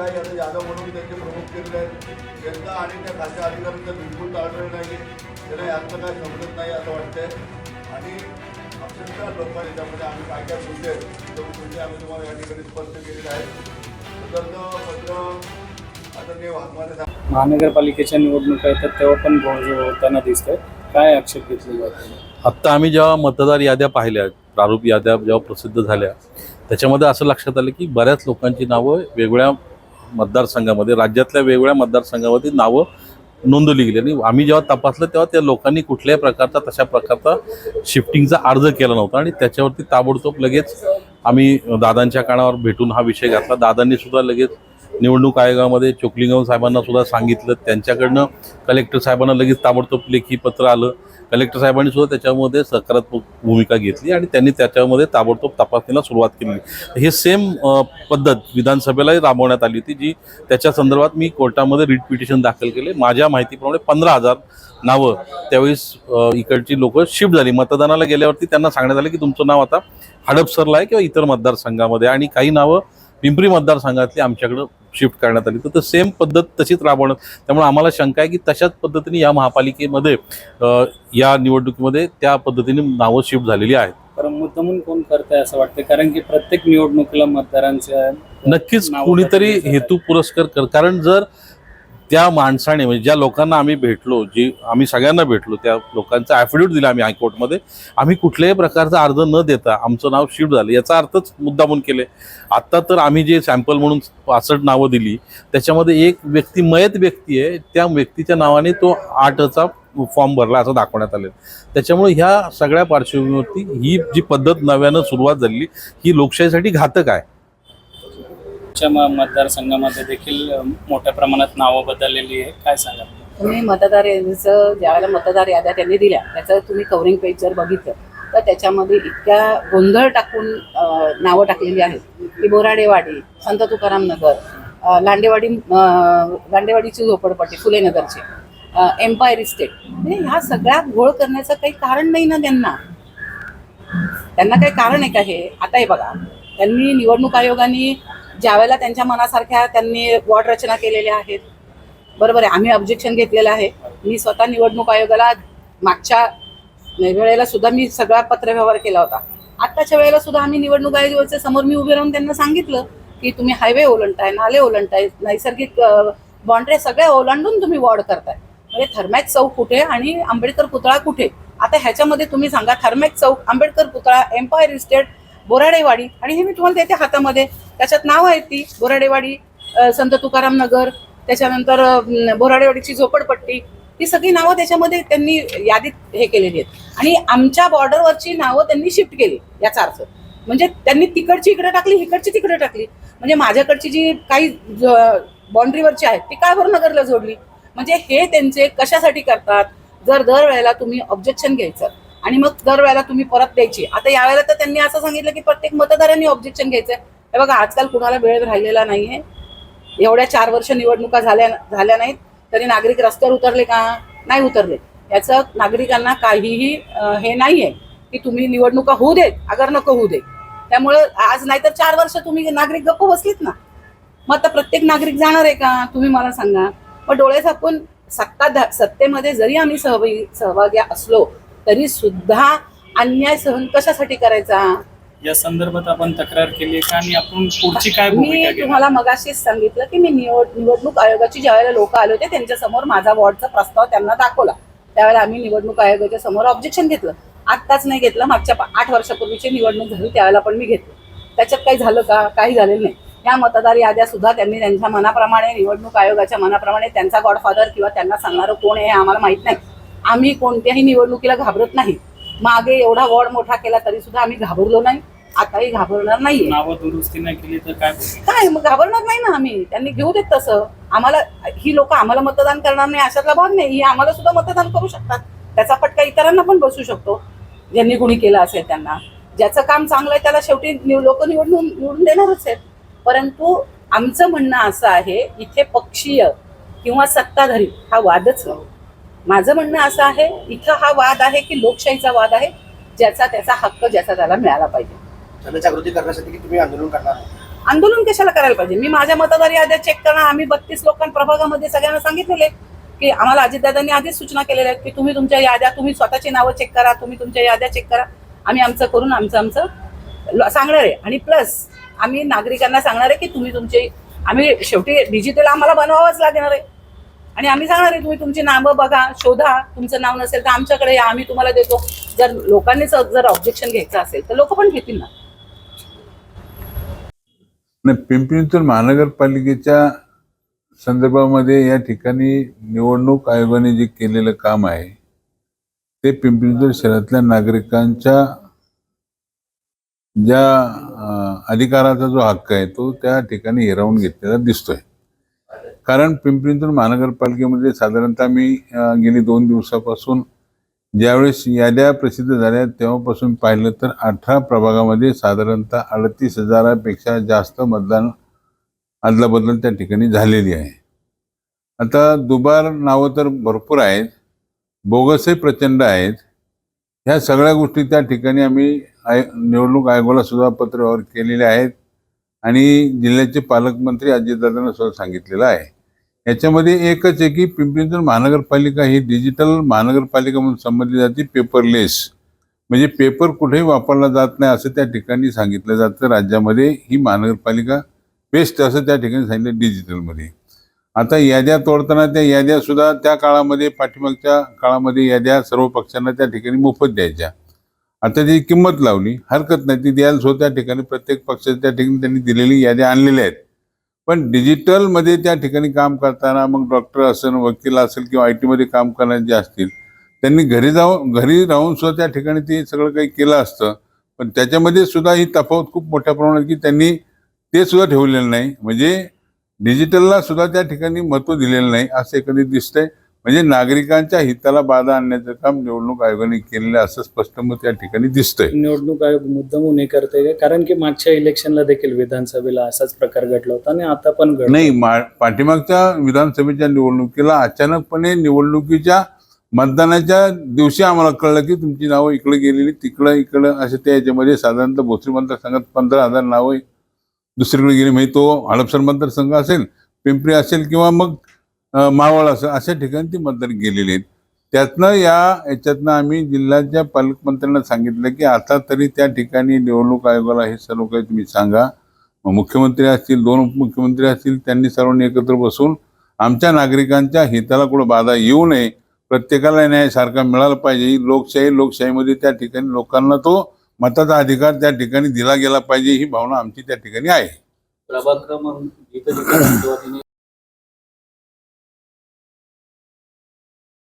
काही आता यादव म्हणून त्यांचे प्रमुख केलेले आहेत. यांचा आणि त्या खासदार अधिकाऱ्यांचा बिलकुल ताळमेळ नाही त्यांना यातलं काय समजत नाही असं वाटतंय. आणि अक्षरशः लोकांनी त्यामध्ये आम्ही काय काय मुद्दे आहेत तो मुद्दे आम्ही तुम्हाला या ठिकाणी स्पष्ट केलेले आहेत. महानगरपालिकेच्या निवडणुका येतात तेव्हा पण घोळ होताना दिसतंय. काय आक्षेप घेतले जाते आत्ता आम्ही जेव्हा मतदार याद्या पाहिल्या प्रारूप याद्या जेव्हा प्रसिद्ध झाल्या त्याच्यामध्ये असं लक्षात आलं की बऱ्याच लोकांची नावं वेगवेगळ्या मतदारसंघामध्ये राज्यातल्या वेगवेगळ्या मतदारसंघामध्ये नावं नोंदवली गेली. आणि आम्ही जेव्हा तपासलं तेव्हा त्या लोकांनी कुठल्याही प्रकारचा तशा प्रकारचा शिफ्टिंगचा अर्ज केला नव्हता. आणि त्याच्यावरती ताबडतोब लगेच आम्ही दादांच्या कानावर भेटून हा विषय घातला. दादांनी सुद्धा लगेच निवडणूक आयोगामध्ये चोकलिंगम साहेबांना सुद्धा सांगितलं. त्यांच्याकडनं कलेक्टर साहेबांना लगेच ताबडतोब लेखी पत्र आलं. कलेक्टर साहेबांनी सुद्धा त्याच्यामध्ये सकारात्मक भूमिका घेतली आणि त्यांनी त्याच्यामध्ये ताबडतोब तपासणीला सुरुवात केली. हे सेम पद्धत विधानसभेलाही राबवण्यात आली होती जी त्याच्या संदर्भात मी कोर्टामध्ये रिट पिटिशन दाखल केले. माझ्या माहितीप्रमाणे पंधरा हजार नावं त्यावेळेस इकडची लोक शिफ्ट झाली. मतदानाला गेल्यावरती त्यांना सांगण्यात आलं की तुमचं नाव आता हडपसरला आहे किंवा इतर मतदारसंघामध्ये आणि काही नावं पिंपरी मतदारसंघातली आमच्याकडं शिफ्ट करण्यात आली. तर सेम पद्धत तशीच राबवणं त्यामुळे आम्हाला शंका आहे की तशाच पद्धतीने या महापालिकेमध्ये या निवडणुकीमध्ये त्या पद्धतीने नावं शिफ्ट झालेली आहेत. कारण मुद्दामून कोण करताय असं वाटतं कारण की प्रत्येक निवडणुकीला मतदारांच्या नक्कीच कुणीतरी हेतू पुरस्कार कर कारण जर त्या माणसाने म्हणजे ज्या लोकांना आम्ही भेटलो जी आम्ही सगळ्यांना भेटलो त्या लोकांचा ॲफिडेविट दिला आम्ही हायकोर्टमध्ये आम्ही कुठल्याही प्रकारचा अर्ज न देता आमचं नाव शिफ्ट झालं. याचा अर्थच मुद्दामून केले. आत्ता तर आम्ही जे सॅम्पल म्हणून पासष्ट नावं दिली त्याच्यामध्ये एक व्यक्ती मयत व्यक्ती आहे त्या व्यक्तीच्या नावाने तो आठचा फॉर्म भरला असं दाखवण्यात आले त्याच्यामुळे ह्या सगळ्या पार्श्वभूमीवरती ही जी पद्धत नव्यानं सुरुवात झालेली ही लोकशाहीसाठी घातक आहे. म- मतदारसंघामध्ये देखील मोठ्या प्रमाणात नावं बदललेली आहे. काय सांगा तुम्ही मतदार यादीचं ज्यावेळेला मतदार याद्या त्यांनी दिल्या त्याचं तुम्ही कवरिंग पेज जर बघितलं तर त्याच्यामध्ये इतक्या गोंधळ टाकून नावं टाकलेली आहेत. की बोराडेवाडी संत तुकाराम नगर लांडेवाडी लांडेवाडीची झोपडपट्टी फुलेनगरची एम्पायर म्हणजे इस्टेट ह्या सगळ्या घोळ करण्याचं काही कारण नाही ना त्यांना? त्यांना काही कारण आहे का हे? आता हे बघा. त्यांनी निवडणूक आयोगाने ज्यावेळेला त्यांच्या मनासारख्या त्यांनी वॉर्ड रचना केलेल्या आहेत बरोबर आहे आम्ही ऑब्जेक्शन घेतलेलं आहे. मी स्वतः निवडणूक आयोगाला मागच्या वेळेला सुद्धा मी सगळा पत्रव्यवहार केला होता. आत्ताच्या वेळेला सुद्धा आम्ही निवडणूक आयोगाच्या समोर मी उभे राहून त्यांना सांगितलं की तुम्ही हायवे ओलांडताय नाले ओलांडताय नैसर्गिक बाँड्रे सगळ्या ओलांडून तुम्ही वॉर्ड करताय. म्हणजे थर्मॅक चौक कुठे आणि आंबेडकर पुतळा कुठे? आता ह्याच्यामध्ये तुम्ही सांगा थर्मॅक चौक आंबेडकर पुतळा एम्पायर इस्टेट बोराडेवाडी. आणि हे मी तुम्हाला देते हातामध्ये त्याच्यात नाव आहेत ती बोराडेवाडी संत तुकाराम नगर त्याच्यानंतर बोराडेवाडीची झोपडपट्टी. ही सगळी नावं त्याच्यामध्ये त्यांनी यादीत हे केलेली आहेत. आणि आमच्या बॉर्डरवरची नावं त्यांनी शिफ्ट केली याचा अर्थ. म्हणजे त्यांनी तिकडची इकडे टाकली इकडची तिकडे टाकली. म्हणजे माझ्याकडची जी काही बाउंड्रीवरची आहेत ती काळभोर नगरला जोडली? म्हणजे हे त्यांचे कशासाठी करतात? जर दर वेळेला तुम्ही ऑब्जेक्शन घ्यायचं आणि मग दर वेळेला तुम्ही परत द्यायची. आता यावेळेला तर त्यांनी असं सांगितलं की प्रत्येक मतदारांनी ऑब्जेक्शन घ्यायचं. हे बघा आजकाल कुणाला वेळ राहिलेला नाहीये. एवढ्या चार वर्ष निवडणुका झाल्या झाल्या नाहीत. तरी नागरिक रस्त्यावर उतरले का? नाही उतरले. याचं नागरिकांना काहीही हे नाहीये की तुम्ही निवडणुका होऊ देत अगर नको होऊ दे त्यामुळं आज नाही तर चार वर्ष तुम्ही नागरिक गप्प बसलीत ना. मग आता प्रत्येक नागरिक जाणार आहे का? तुम्ही मला सांगा. मग डोळे झाकून सत्ता सत्तेमध्ये जरी आम्ही सहभागी सहभागी असलो तरी सुद्धा अन्याय सहन कशासाठी करायचा? या संदर्भात आपण तक्रार केली का? आणि आपण पुढची काय भूमिका मी घेणार? तुम्हाला मगाशीच सांगितलं की मी निवड निवडणूक आयोगाची ज्यावेळेला लोक आले होते त्यांच्यासमोर माझा वॉर्डचा प्रस्ताव त्यांना दाखवला. त्यावेळेला आम्ही निवडणूक आयोगाच्या समोर ऑब्जेक्शन घेतलं. आत्ताच नाही घेतलं मागच्या पा- आठ वर्षापूर्वीची निवडणूक झाली त्यावेळेला पण मी घेतलं. त्याच्यात काही झालं का? काही झालेलं नाही. या मतदार याद्या सुद्धा त्यांनी त्यांच्या मनाप्रमाणे निवडणूक आयोगाच्या मनाप्रमाणे त्यांचा गॉडफादर किंवा त्यांना सांगणारं कोण आहे हे आम्हाला माहीत नाही. आम्ही कोणत्याही निवडणुकीला घाबरत नाही. मागे एवढा वॉर्ड मोठा केला तरी सुद्धा आम्ही घाबरलो नाही. आताही घाबरणार नाहीये. नावं दुरुस्ती नाही केली तर काय मग घाबरणार नाही ना आम्ही. त्यांनी घेऊ देत तसं. आम्हाला ही लोक आम्हाला मतदान करणार नाही अशातला भाग नाही. ही आम्हाला सुद्धा मतदान करू शकतात. त्याचा फटका इतरांना पण बसू शकतो ज्यांनी कुणी केलं असेल त्यांना. ज्याचं काम चांगलं आहे त्याला शेवटी लोक निवडून निवडून देणारच आहेत. परंतु आमचं म्हणणं असं आहे इथे पक्षीय किंवा सत्ताधारी हा वादच माझं म्हणणं असं आहे इथं हा वाद आहे की लोकशाहीचा वाद आहे ज्याचा त्याचा हक्क ज्याचा त्याला मिळाला पाहिजे. जनजागृती करण्यासाठी की तुम्ही आंदोलन करणार आंदोलन कशाला करायला पाहिजे? मी माझ्या मतदार याद्या चेक करणार आम्ही बत्तीस लोकां प्रभागामध्ये सगळ्यांना सांगितलेले की आम्हाला अजितदादांनी आधीच सूचना केलेल्या आहेत की तुम्ही तुमच्या याद्या तुम्ही स्वतःची नावं चेक करा तुम्ही तुमच्या याद्या चेक करा. आम्ही आमचं करून आमचं आमचं सांगणार आहे. आणि प्लस आम्ही नागरिकांना सांगणार आहे की तुम्ही तुमचे आम्ही शेवटी डिजिटल आम्हाला बनवावंच लागणार आहे. आणि आम्ही सांगणार आहे तुम्ही तुमची नावं बघा शोधा तुमचं नाव नसेल तर आमच्याकडे या आम्ही तुम्हाला देतो. जर लोकांनीच जर ऑब्जेक्शन घ्यायचं असेल तर लोक पण घेतील ना. नाही पिंपरी चिंचवड महानगरपालिकेच्या संदर्भामध्ये या ठिकाणी निवडणूक आयोगाने जे केलेलं काम आहे ते पिंपरी चिंचवड शहरातल्या नागरिकांच्या ज्या अधिकाराचा जो हक्क आहे तो त्या ठिकाणी हिरावून घेतलेला दिसतोय. कारण पिंपरीतून महानगरपालिकेमध्ये साधारणतः मी गेली दोन दिवसापासून ज्यावेळेस याद्या प्रसिद्ध झाल्या तेव्हापासून पाहिलं तर अठरा प्रभागामध्ये साधारणतः अडतीस हजारापेक्षा जास्त मतदान अदलाबदल त्या ठिकाणी झालेली आहे. आता दुबार नावं तर भरपूर आहेत बोगसही प्रचंड आहेत ह्या सगळ्या गोष्टी त्या ठिकाणी आम्ही आय निवडणूक आयोगाला सुद्धा पत्रव्यवहार केलेले आहेत आणि जिल्ह्याचे पालकमंत्री अजितदादांना सुद्धा सांगितलेलं आहे. याच्यामध्ये एकच आहे की पिंपरी महानगरपालिका ही डिजिटल महानगरपालिका म्हणून संबंधली जाते पेपरलेस म्हणजे पेपर कुठेही वापरला जात नाही असं त्या ठिकाणी सांगितलं जातं. राज्यामध्ये ही महानगरपालिका बेस्ट असं त्या ठिकाणी सांगितलं डिजिटलमध्ये आता याद्या तोडताना त्या याद्या सुद्धा त्या काळामध्ये पाठीमागच्या काळामध्ये याद्या सर्व पक्षांना त्या ठिकाणी मोफत द्यायच्या. आता ती किंमत लावली हरकत नाही ती द्यायला सुद्धा त्या ठिकाणी प्रत्येक पक्षाच्या त्या ठिकाणी त्यांनी दिलेली याद्या आणलेल्या आहेत. पण डिजिटलमध्ये त्या ठिकाणी काम करताना मग डॉक्टर असेल वकील असेल किंवा आय टीमध्ये काम करणारे जे असतील त्यांनी घरी जाऊन घरी राहून सुद्धा त्या ठिकाणी ते सगळं काही केलं असतं. पण त्याच्यामध्ये सुद्धा ही तफावत खूप मोठ्या प्रमाणात की त्यांनी ते सुद्धा ठेवलेलं नाही. म्हणजे डिजिटलला सुद्धा त्या ठिकाणी महत्त्व दिलेलं नाही असं एकंदरीत दिसतंय. म्हणजे नागरिकांच्या हिताला बाधा आणण्याचं काम निवडणूक आयोगाने केलेलं आहे असं स्पष्ट मत या ठिकाणी दिसतंय. निवडणूक आयोग मुद्दामून हे करते? कारण की मागच्या इलेक्शनला देखील विधानसभेला असाच प्रकार घडला होता आणि आता पण नाही पाठीमागच्या विधानसभेच्या निवडणुकीला अचानकपणे निवडणुकीच्या मतदानाच्या दिवशी आम्हाला कळलं की तुमची नावं इकडे गेलेली तिकडं इकडं असे त्या याच्यामध्ये साधारणतः भोसरी मतदारसंघात पंधरा हजार नावं दुसरीकडे गेली. म्हणजे तो हडपसर मतदारसंघ असेल पिंपरी असेल किंवा मग मावळ असं अशा ठिकाणी ती मतदान गेलेली आहेत. त्यातनं या याच्यातनं आम्ही जिल्ह्याच्या पालकमंत्र्यांना सांगितलं की आता तरी त्या ठिकाणी निवडणूक आयोगाला हे सर्व काही तुम्ही सांगा. मुख्यमंत्री असतील दोन उपमुख्यमंत्री असतील त्यांनी सर्वांनी एकत्र बसून आमच्या नागरिकांच्या हिताला कुठं बाधा येऊ नये. प्रत्येकाला न्याय सारखा मिळाला पाहिजे. ही लोकशाही लोकशाहीमध्ये त्या ठिकाणी लोकांना तो मताचा अधिकार त्या ठिकाणी दिला गेला पाहिजे ही भावना आमची त्या ठिकाणी आहे.